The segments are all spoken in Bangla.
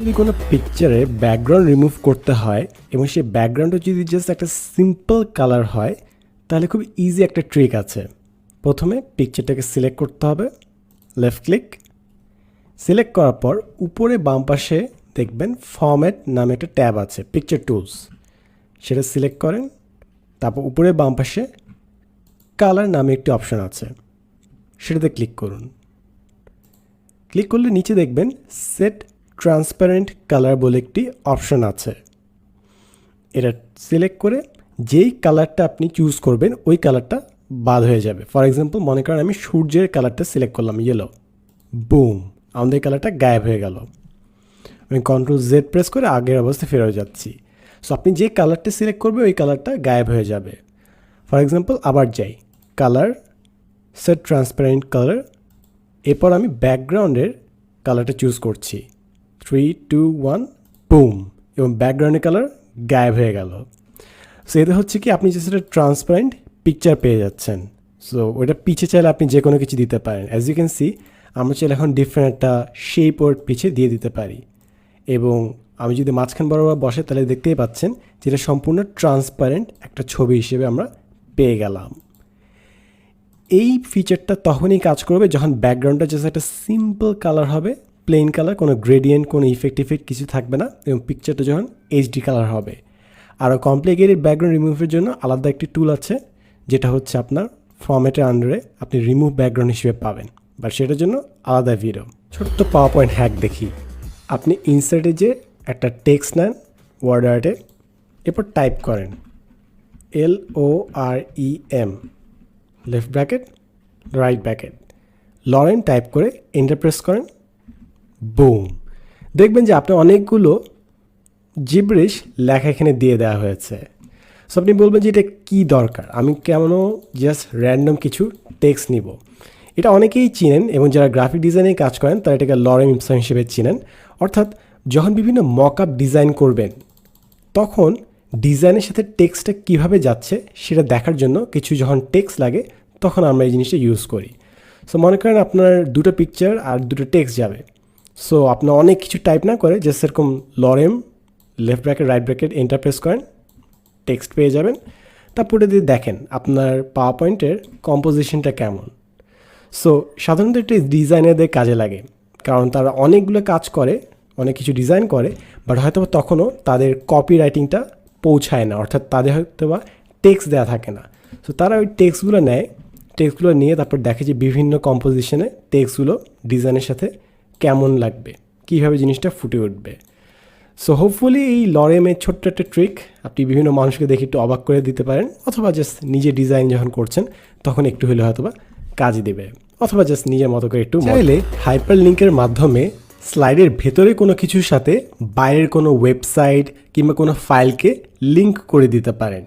যদি কোনো পিকচারে ব্যাকগ্রাউন্ড রিমুভ করতে হয় এবং সেই ব্যাকগ্রাউন্ডটা যদি জাস্ট একটা সিম্পল কালার হয়, তাহলে খুব ইজি একটা ট্রিক আছে। প্রথমে পিকচারটাকে সিলেক্ট করতে হবে লেফট ক্লিক সিলেক্ট করার পর উপরে বাম পাশে দেখবেন ফরম্যাট নামে একটা ট্যাব আছে পিকচার টুলস সেটা সিলেক্ট করেন, তারপর উপরে বাম পাশে কালার নামে একটি অপশন আছে, সেটাতে ক্লিক করুন। ক্লিক করলে নিচে দেখবেন সেট ট্রান্সপারেন্ট কালার বলে একটি অপশন আছে। এটা সিলেক্ট করে যেই কালারটা আপনি চুজ করবেন, ওই কালারটা বাদ হয়ে যাবে। ফর এক্সাম্পল মনে করেন আমি সূর্যের কালারটা সিলেক্ট করলাম ইয়েলো বুম আমাদের কালারটা গায়েব হয়ে গেল। আমি কন্ট্রোল জেড প্রেস করে আগের অবস্থায় ফেরত যাচ্ছি। সো আপনি যে কালারটা সিলেক্ট করবে, ওই কালারটা গায়েব হয়ে যাবে। ফর এক্সাম্পল আবার যাই। কালার সেট ট্রান্সপারেন্ট কালার এরপর আমি ব্যাকগ্রাউন্ডের কালারটা চুজ করছি। থ্রি টু ওয়ান বুম এবং ব্যাকগ্রাউন্ডের কালার গায়েব হয়ে গেল। সো এতে হচ্ছে কি, আপনি যে সেটা ট্রান্সপারেন্ট পিকচার পেয়ে যাচ্ছেন। সো ওইটা পিছে চাইলে আপনি যে কোনো কিছু দিতে পারেন। অ্যাজ ইউ ক্যান সি আমরা চাইলে এখন ডিফারেন্ট একটা শেপ ওর পিছে দিয়ে দিতে পারি। এবং আমি যদি মাঝখান বরাবর বসে, তাহলে দেখতেই পাচ্ছেন যেটা সম্পূর্ণ ট্রান্সপারেন্ট একটা ছবি হিসেবে আমরা পেয়ে গেলাম। এই ফিচারটা তখনই কাজ করবে যখন ব্যাকগ্রাউন্ডটা জাস্ট একটা সিম্পল কালার হবে। প্লেন কালার কোনো গ্রেডিয়েন্ট কোনো ইফেক্ট ইফেক্ট কিছু থাকবে না এবং পিকচারটা যখন এইচডি কালার হবে। আরও কমপ্লিকেটেড ব্যাকগ্রাউন্ড রিমুভের জন্য আলাদা একটি টুল আছে, যেটা হচ্ছে আপনার ফর্মেটের আন্ডারে আপনি রিমুভ ব্যাকগ্রাউন্ড হিসেবে পাবেন। বাট সেটার জন্য আলাদা ভিডিও ছোট্ট পাওয়ার পয়েন্ট হ্যাক দেখি। আপনি ইনসার্টে যে একটা টেক্সট নেন ওয়ার্ড আর্টে এরপর টাইপ করেন। L O R E M left bracket right bracket lorem type করে এন্টার প্রেস করেন। বুম। দেখবেন যে আপনার অনেকগুলো জিব্রিশ লেখা এখানে দিয়ে দেওয়া হয়েছে। সো আপনি বলবেন যে এটা কী দরকার? আমি কেমনও জাস্ট র্যান্ডম কিছু টেক্সট নিব। এটা অনেকেই চিনেন এবং যারা গ্রাফিক ডিজাইনে কাজ করেন, তারা এটাকে লরেম ইমসন হিসেবে চিনেন। অর্থাৎ, যখন বিভিন্ন মক আপ ডিজাইন করবেন, তখন ডিজাইনের সাথে টেক্সটটা কীভাবে যাচ্ছে, সেটা দেখার জন্য কিছু যখন টেক্সট লাগে, তখন আমরা এই জিনিসটা ইউজ করি। সো মনে করেন আপনার দুটো পিকচার আর দুটো টেক্সট যাবে। সো আপনার অনেক কিছু টাইপ না করে যে সেরকম lorem left bracket right bracket enter press করেন টেক্সট পেয়ে যাবেন। তারপরে দিয়ে দেখেন আপনার পাওয়ার পয়েন্টের কম্পোজিশনটা কেমন। সো সাধারণত এটা ডিজাইনারদের কাজে লাগে, কারণ তারা অনেকগুলো কাজ করে, অনেক কিছু ডিজাইন করে বাট হয়তো তখনও তাদের কপি রাইটিংটা পৌঁছায় না, অর্থাৎ তাদের হয়তো বা টেক্সট দেওয়া থাকে না। সো তারা ওই টেক্সটগুলো নেয় টেক্সটগুলো নিয়ে তারপর দেখে যে বিভিন্ন কম্পোজিশনে টেক্সটগুলো ডিজাইনের সাথে কেমন লাগবে? কীভাবে জিনিসটা ফুটে উঠবে? সো হোপফুলি এই লরেমের ছোট্ট একটা ট্রিক আপনি বিভিন্ন মানুষকে দেখে একটু অবাক করে দিতে পারেন অথবা জাস্ট নিজে ডিজাইন যখন করছেন তখন একটু হলে হয়তো বা কাজে দেবে। অথবা জাস্ট নিজের মতো করে একটু চাইলে হাইপার লিঙ্কের মাধ্যমে স্লাইডের ভেতরে কোনো কিছুর সাথে বাইরের কোনো ওয়েবসাইট কিংবা কোনো ফাইলকে লিঙ্ক করে দিতে পারেন।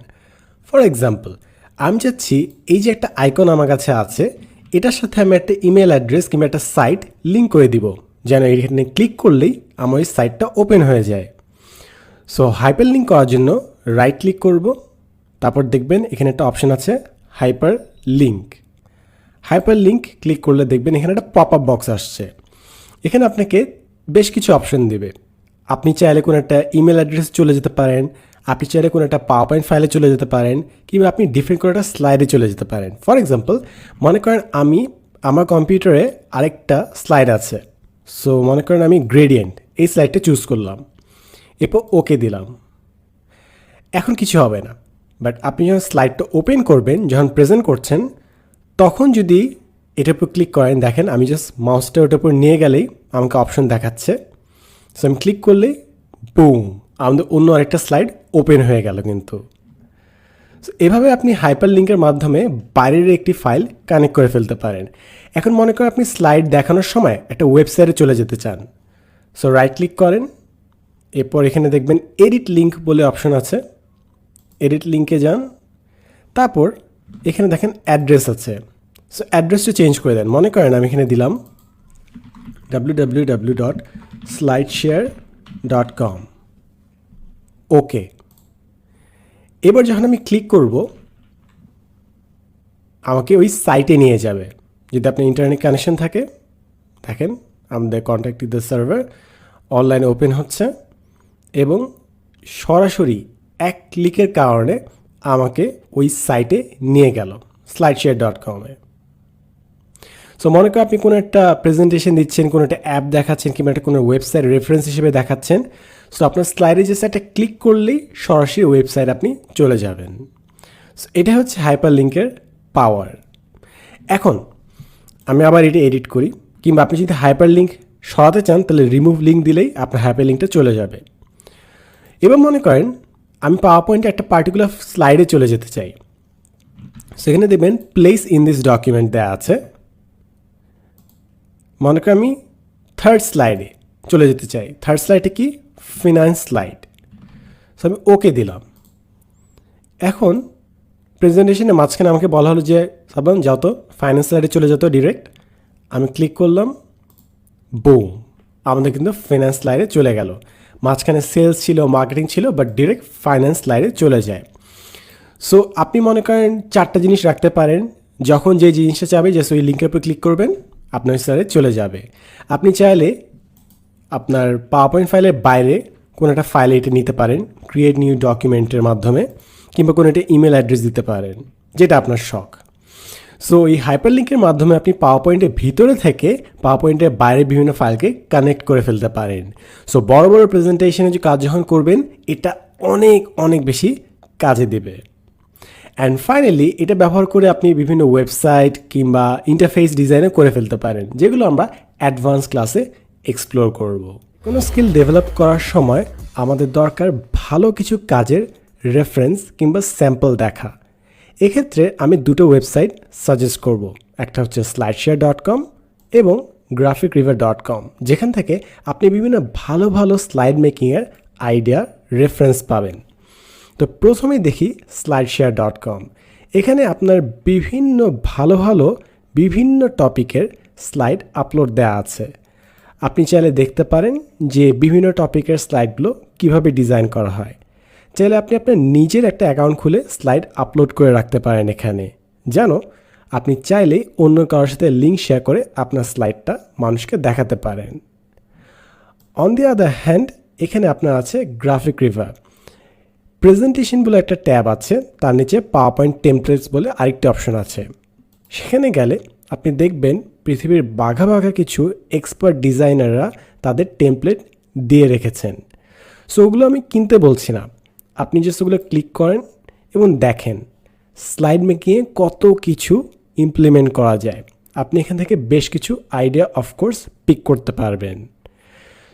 ফর এক্সাম্পল আমি চাচ্ছি এই যে একটা আইকন আমার কাছে আছে এটার সাথে আমি একটা ইমেল অ্যাড্রেস কিংবা একটা সাইট লিঙ্ক করে দিব। যেন এখানে ক্লিক করলেই আমার এই সাইটটা ওপেন হয়ে যায়। সো হাইপার লিঙ্ক করার জন্য রাইট ক্লিক করব। তারপর দেখবেন এখানে একটা অপশন আছে hyperlink hyperlink click করলে দেখবেন এখানে একটা পপ আপ বক্স আসছে। এখানে আপনাকে বেশ কিছু অপশন দেবে। আপনি চাইলে কোনো একটা ইমেল অ্যাড্রেস চলে যেতে পারেন আপনি চাইলে কোনো একটা পাওয়ার পয়েন্ট ফাইলে চলে যেতে পারেন, কিংবা আপনি ডিফারেন্ট কোনো একটা স্লাইডে চলে যেতে পারেন। ফর এক্সাম্পল মনে করেন আমি আমার কম্পিউটারে আরেকটা স্লাইড আছে। সো মনে করেন আমি গ্রেডিয়েন্ট এই স্লাইডটা চুজ করলাম। এরপর ওকে দিলাম। এখন কিছু হবে না। বাট আপনি যখন স্লাইডটা ওপেন করবেন, যখন প্রেজেন্ট করছেন, তখন যদি এটার উপর ক্লিক করেন, দেখেন আমি জাস্ট মাউসটা ওটার উপর নিয়ে গেলেই আমাকে অপশন দেখাচ্ছে। সো আমি ক্লিক করলেই বুম আমাদের অন্য আরেকটা স্লাইড ওপেন হয়ে গেল কিন্তু। এভাবে আপনি হাইপার লিঙ্কের মাধ্যমে বাইরের একটি ফাইল কানেক্ট করে ফেলতে পারেন। এখন মনে করেন আপনি স্লাইড দেখানোর সময় একটা ওয়েবসাইটে চলে যেতে চান। সো রাইট ক্লিক করেন। এরপর এখানে দেখবেন এডিট লিঙ্ক বলে অপশন আছে। এডিট লিঙ্কে যান। তারপর এখানে দেখেন অ্যাড্রেস আছে। সো অ্যাড্রেসটা চেঞ্জ করে দেন। মনে করেন আমি এখানে দিলাম W W W dot SlideShare dot com okay. এবার যখন আমি ক্লিক করব, আমাকে ওই সাইটে নিয়ে যাবে। যদি আপনার ইন্টারনেট কানেকশন থাকে, দেখেন আমাদের কন্ট্যাক্ট দ্য সার্ভার অনলাইনে ওপেন হচ্ছে এবং সরাসরি এক ক্লিকের কারণে আমাকে ওই সাইটে নিয়ে গেল স্লাইড শেয়ার ডট কমে সো মনে করেন আপনি কোনো একটা প্রেজেন্টেশন দিচ্ছেন, কোনো একটা অ্যাপ দেখাচ্ছেন কিংবা একটা কোনো ওয়েবসাইট রেফারেন্স হিসেবে দেখাচ্ছেন সো আপনার স্লাইডে যে একটা ক্লিক করলেই সরাসরি ওয়েবসাইট আপনি চলে যাবেন। সো এটা হচ্ছে হাইপার লিঙ্কের পাওয়ার এখন, আমি আবার এটা এডিট করি, কিংবা আপনি যদি হাইপার লিঙ্ক সরাতে চান, তাহলে রিমুভ লিঙ্ক দিলেই আপনার হাইপার লিঙ্কটা চলে যাবে। এবার মনে করেন, আমি পাওয়ার পয়েন্টে একটা পার্টিকুলার স্লাইডে চলে যেতে চাই। সেখানে দেখবেন প্লেস ইন দিস ডকুমেন্ট দেওয়া আছে। মনে করেন আমি থার্ড স্লাইডে চলে যেতে চাই। থার্ড স্লাইডে কি? ফিনান্স স্লাইড সো আমি ওকে দিলাম। এখন প্রেজেন্টেশনের মাঝখানে আমাকে বলা হলো যে, সাবান, যাও তো ফাইন্যান্স স্লাইডে চলে যেত ডিরেক্ট আমি ক্লিক করলাম বুম আমাদের কিন্তু ফিনান্স স্লাইডে চলে গেল। মাঝখানে সেলস ছিল মার্কেটিং ছিল বাট ডিরেক্ট ফাইন্যান্স স্লাইডে চলে যায়। সো আপনি মনে করেন চারটা জিনিস রাখতে পারেন। যখন যে জিনিসটা চাবে জাস্ট ওই লিঙ্কের উপর ক্লিক করবেন, আপনার স্লাইডে চলে যাবে। আপনি চাইলে আপনার পাওয়ার পয়েন্ট ফাইলের বাইরে কোনো একটা ফাইলে এটা নিতে পারেন ক্রিয়েট নিউ ডকুমেন্টের মাধ্যমে, কিংবা কোনো একটা ইমেল অ্যাড্রেস দিতে পারেন, যেটা আপনার শখ। সো এই হাইপার লিঙ্কের মাধ্যমে আপনি পাওয়ার পয়েন্টের ভিতরে থেকে পাওয়ার পয়েন্টের বাইরে বিভিন্ন ফাইলকে কানেক্ট করে ফেলতে পারেন। সো বড় বড় প্রেজেন্টেশনে যে কাজ যখন করবেন, এটা অনেক অনেক বেশি কাজে দেবে। অ্যান্ড ফাইনালি এটা ব্যবহার করে আপনি বিভিন্ন ওয়েবসাইট কিংবা ইন্টারফেস ডিজাইনও করে ফেলতে পারেন, যেগুলো আমরা অ্যাডভান্স ক্লাসে এক্সপ্লোর করব। কোনো স্কিল ডেভেলপ করার সময় আমাদের দরকার ভালো কিছু কাজের রেফারেন্স কিংবা স্যাম্পল দেখা। এক্ষেত্রে আমি দুটো ওয়েবসাইট সাজেস্ট করব। একটা হচ্ছে স্লাইডশেয়ার ডট কম এবং গ্রাফিক রিভার ডট কম যেখান থেকে আপনি বিভিন্ন ভালো ভালো স্লাইড মেকিংয়ের আইডিয়া রেফারেন্স পাবেন। তো প্রথমেই দেখি স্লাইডশেয়ার ডট কম এখানে আপনার বিভিন্ন ভালো ভালো বিভিন্ন টপিকের স্লাইড আপলোড দেওয়া আছে। আপনি চাইলে দেখতে পারেন যে বিভিন্ন টপিকের স্লাইডগুলো কীভাবে ডিজাইন করা হয়। চাইলে আপনি আপনার নিজের একটা অ্যাকাউন্ট খুলে স্লাইড আপলোড করে রাখতে পারেন এখানে। যেন আপনি চাইলেই অন্য কারোর সাথে লিঙ্ক শেয়ার করে আপনার স্লাইডটা মানুষকে দেখাতে পারেন। অন দি আদার হ্যান্ড এখানে আপনার আছে গ্রাফিক রিভার। প্রেজেন্টেশন বলে একটা ট্যাব আছে, তার নিচে পাওয়ার পয়েন্ট টেমপ্লেটস বলে আরেকটি অপশন আছে। সেখানে গেলে আপনি দেখবেন পৃথিবীর বাঘা বাঘা কিছু এক্সপার্ট ডিজাইনাররা তাদের টেমপ্লেট দিয়ে রেখেছেন। সো ওগুলো আমি কিনতে বলছি না। আপনি জাস্ট ওগুলো ক্লিক করেন এবং দেখেন। স্লাইড মেকিংয়ে কত কিছু ইমপ্লিমেন্ট করা যায়। আপনি এখান থেকে বেশ কিছু আইডিয়া অফকোর্স পিক করতে পারবেন।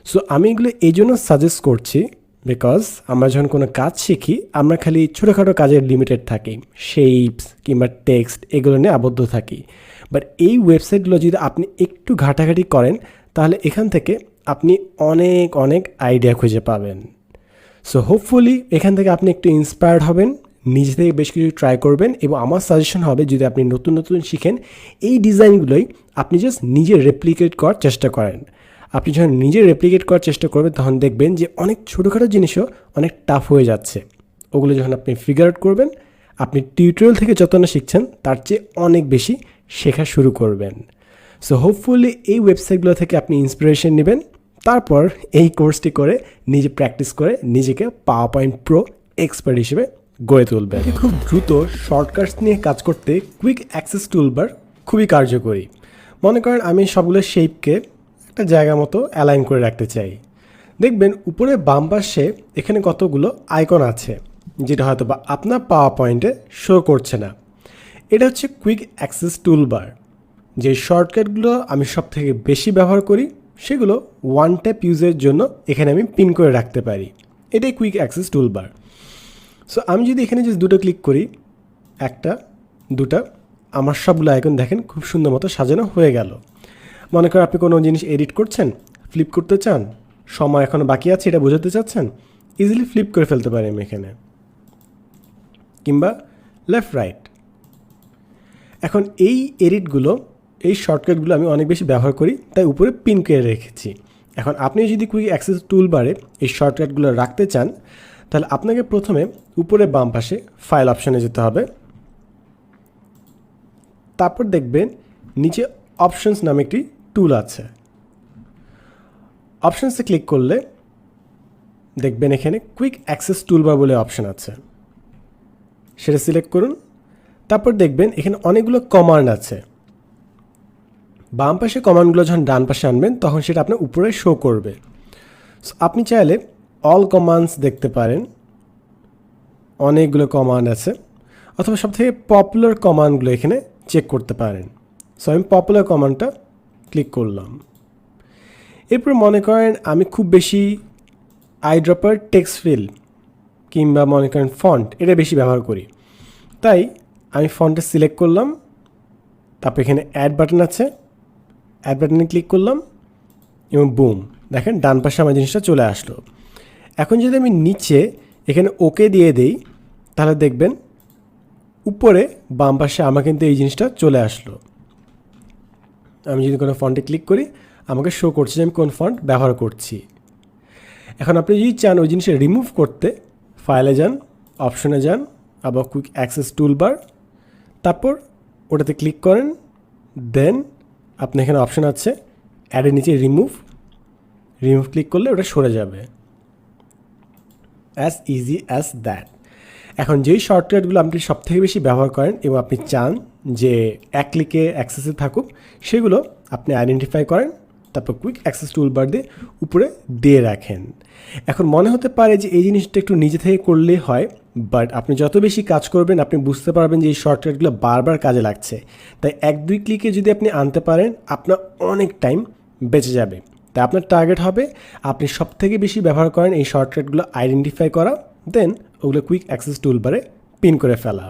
সো আমি এগুলো এই জন্য সাজেস্ট করছি বিকজ আমরা যখন কোনো কাজ শিখি, আমরা খালি ছোটোখাটো কাজের লিমিটেড থাকি। শেপস কিংবা টেক্সট এগুলো নিয়ে আবদ্ধ থাকি। বাট এই ওয়েবসাইটগুলো যদি আপনি একটু ঘাটাঘাটি করেন, তাহলে এখান থেকে আপনি অনেক অনেক আইডিয়া খুঁজে পাবেন। সো হোপফুলি এখান থেকে আপনি একটু ইন্সপায়ার্ড হবেন, নিজে থেকে বেশ কিছু ট্রাই করবেন এবং আমার সাজেশন হবে যদি আপনি নতুন নতুন শিখেন, এই ডিজাইনগুলোই আপনি জাস্ট নিজে রেপ্লিকেট করার চেষ্টা করেন। আপনি যখন নিজে রেপ্লিকেট করার চেষ্টা করবেন, তখন দেখবেন যে অনেক ছোটোখাটো জিনিসও অনেক টাফ হয়ে যাচ্ছে। ওগুলো যখন আপনি ফিগার আউট করবেন, আপনি টিউটোরিয়াল থেকে যত না শিখছেন, তার চেয়ে অনেক বেশি শেখা শুরু করবেন। সো হোপফুলি এই ওয়েবসাইটগুলো থেকে আপনি ইন্সপিরেশন নেবেন। তারপর এই কোর্সটি করে নিজে প্র্যাকটিস করে নিজেকে পাওয়ার পয়েন্ট প্রো এক্সপার্ট হিসেবে গড়ে তুলবেন। খুব দ্রুত শর্টকাটস নিয়ে কাজ করতে কুইক অ্যাক্সেস টুলবার খুবই কার্যকরী। মনে করেন আমি সবগুলো শেপকে একটা জায়গা মতো অ্যালাইন করে রাখতে চাই। দেখবেন উপরে বাম পাশে এখানে কতগুলো আইকন আছে, যেটা হয়তো বা আপনার পাওয়ার পয়েন্টে শো করছে না। এটা হচ্ছে কুইক অ্যাক্সেস টুলবার যে শর্টকাটগুলো আমি সব থেকে বেশি ব্যবহার করি, সেগুলো ওয়ান ট্যাপ ইউজের জন্য এখানে আমি পিন করে রাখতে পারি। এটাই কুইক অ্যাক্সেস টুলবার সো আমি যদি এখানে জাস্ট দুটো ক্লিক করি, একটা, দুটা, আমার সবগুলো আইকন দেখেন খুব সুন্দর মতো সাজানো হয়ে গেল। মনে করেন আপনি কোনো জিনিস এডিট করছেন ফ্লিপ করতে চান, সময় এখনও বাকি আছে, এটা বোঝাতে চাচ্ছেন ইজিলি ফ্লিপ করে ফেলতে পারি আমি এখানে। কিংবা লেফট রাইট এখন এই এডিটগুলো, এই শর্টকাটগুলো আমি অনেক বেশি ব্যবহার করি, তাই উপরে পিন করে রেখেছি। এখন আপনি যদি কুইক অ্যাক্সেস টুল বারে এই শর্টকাটগুলো রাখতে চান, তাহলে আপনাকে প্রথমে উপরে বাম পাশে ফাইল অপশানে যেতে হবে। তারপর দেখবেন নিচে অপশনস নামে একটি টুল আছে। অপশানসে ক্লিক করলে দেখবেন এখানে কুইক অ্যাক্সেস টুলবার বলে অপশান আছে। সেটা সিলেক্ট করুন। তারপর দেখবেন এখানে অনেকগুলো কমান্ড আছে। বাম পাশে কমান্ডগুলো যখন ডান পাশে আনবেন, তখন সেটা আপনার উপরে শো করবে। আপনি চাইলে অল কমান্ডস দেখতে পারেন। অনেকগুলো কমান্ড আছে। অথবা সবথেকে পপুলার কমান্ডগুলো এখানে চেক করতে পারেন। সো আমি পপুলার কমান্ডটা ক্লিক করলাম। এরপর মনে করেন আমি খুব বেশি আইড্রপার টেক্সট ফিল কিংবা মনে করেন ফন্ট এটা বেশি ব্যবহার করি। তাই আমি ফন্টটা সিলেক্ট করলাম, তারপর এখানে অ্যাড বাটন আছে অ্যাড বাটনে ক্লিক করলাম, এবং বুম দেখেন ডান পাশে আমার জিনিসটা চলে আসলো। এখন যদি আমি নিচে এখানে ওকে দিয়ে দিই, তাহলে দেখবেন উপরে বাম পাশে আমার কিন্তু এই জিনিসটা চলে আসলো। আমি যদি কোনো ফন্টে ক্লিক করি, আমাকে শো করছে যে আমি কোন ফন্ট ব্যবহার করছি। এখন আপনি যদি চান ওই জিনিসটা রিমুভ করতে ফাইলে যান অপশনে যান, আবার কুইক অ্যাক্সেস টুলবার তারপর ওটাতে ক্লিক করেন দেন আপনি এখানে অপশন আছে অ্যাডের নিচে রিমুভ রিমুভ ক্লিক করলে ওটা সরে যাবে। অ্যাজ ইজি অ্যাজ দ্যাট এখন যেই শর্টকাটগুলো আপনি সবথেকে বেশি ব্যবহার করেন এবং আপনি চান যে এক ক্লিকে অ্যাক্সেসে থাকুক, সেগুলো আপনি আইডেন্টিফাই করেন, তারপর কুইক অ্যাক্সেস টুলবার দিয়ে উপরে দিয়ে রাখেন। এখন মনে হতে পারে যে এই জিনিসটা একটু নিজে থেকে করলেই হয় বাট আপনি যত বেশি কাজ করবেন, আপনি বুঝতে পারবেন যে এই শর্টকাটগুলো বারবার কাজে লাগছে। তাই এক দুই ক্লিকে যদি আপনি আনতে পারেন, আপনার অনেক টাইম বেঁচে যাবে। তাই আপনার টার্গেট হবে, আপনি সব থেকে বেশি ব্যবহার করেন এই শর্টকাটগুলো আইডেন্টিফাই করা দেন ওগুলো কুইক অ্যাক্সেস টুলবারে পিন করে ফেলা।